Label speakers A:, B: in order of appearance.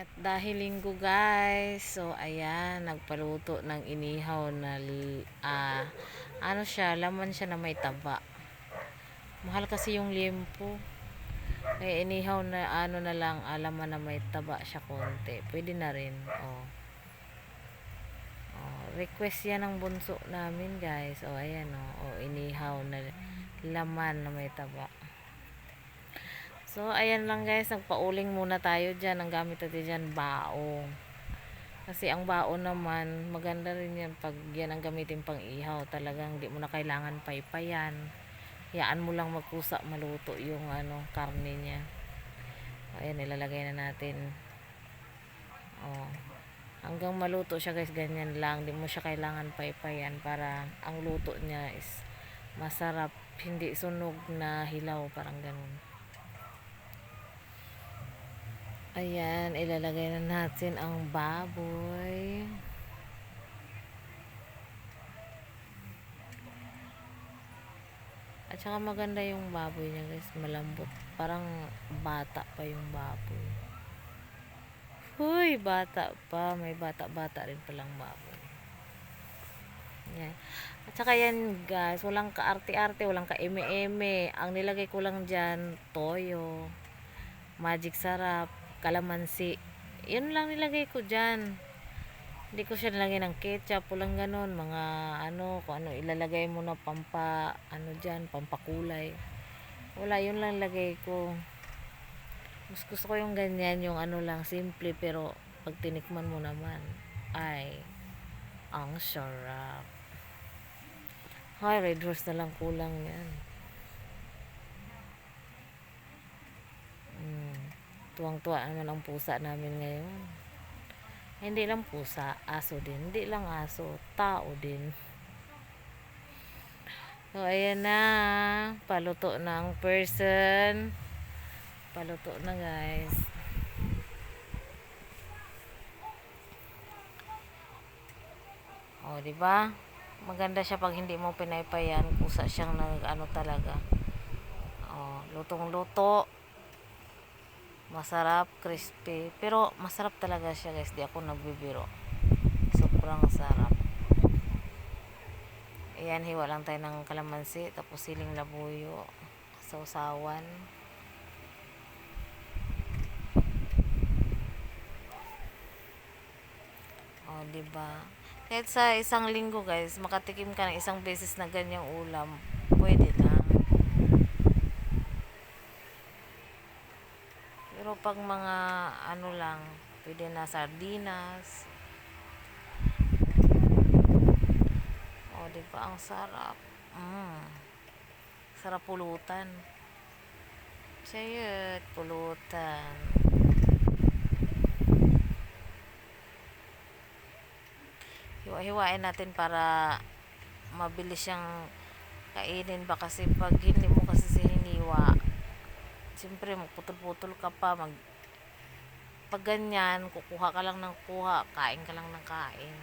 A: At dahil linggo guys, so ayan, nagpaluto ng inihaw na ah, ano siya, laman siya na may taba. Mahal kasi yung limpo. Kaya inihaw na ano na lang, alaman na may taba siya konti. Pwede na rin. Oh. Oh, request yan ng bunso namin guys. Oh, ayan oh. oh inihaw na laman na may taba. So, ayan lang guys, nagpauling muna tayo dyan. Ang gamit natin dyan, baong. Kasi ang baon naman, maganda rin yan pag yan ang gamitin pang ihaw. Talagang di mo na kailangan paypayan. Hayaan mo lang magkusa, maluto yung ano, karne niya. Ayan, ilalagay na natin. Oh. Hanggang maluto siya guys, ganyan lang. Di mo siya kailangan paypayan para ang luto niya is masarap. Hindi sunog na hilaw, parang ganun. Ayan, ilalagay na natin ang baboy. At saka maganda yung baboy niya guys, malambot. Parang bata pa yung baboy. Huy, bata pa. May bata-bata rin palang baboy. Yan. At saka yan guys, walang kaarte-arte, walang ka-eme-eme. Ang nilagay ko lang dyan, toyo, magic sarap, kalamansi. Yun lang nilagay ko dyan. Hindi ko siya nilagay ng ketchup, walang ganon. Mga ano, kung ano ilalagay mo na pampa, ano dyan, pampakulay. Wala, yun lang lagay ko. Mas gusto ko yung ganyan, yung ano lang, simple, pero pag tinikman mo naman, ay, ang sarap. Ay, red horse na lang kulang yan. Mm. Tuwang-tuwa naman ang pusa namin ngayon. Hindi lang pusa, aso din. Hindi lang aso, tao din. So, ayan na. Paluto na person. Paluto na, guys. O, di ba? Maganda siya pag hindi mo pinaypayan. Kusa siyang nag, ano talaga. O, lutong-luto. Masarap, crispy. Pero masarap talaga siya guys. Di ako nagbibiro. Sobrang sarap. Ayan, hiwa lang tayo ng kalamansi. Tapos siling labuyo. Sausawan. O, ba? Kahit sa isang linggo guys, makatikim ka ng isang beses na ganyang ulam. Pwede lang. Pero pag mga ano lang, pwede na sardinas. O, di ba? Ang sarap. Mm. Sarap pulutan. Sayot, pulutan. Hiwa-hiwain natin para mabilis siyang kainin ba kasi pag hindi mo kasi sininiwa siyempre magputol-putol ka pa mag pag ganyan kukuha ka lang ng kuha kain ka lang ng kain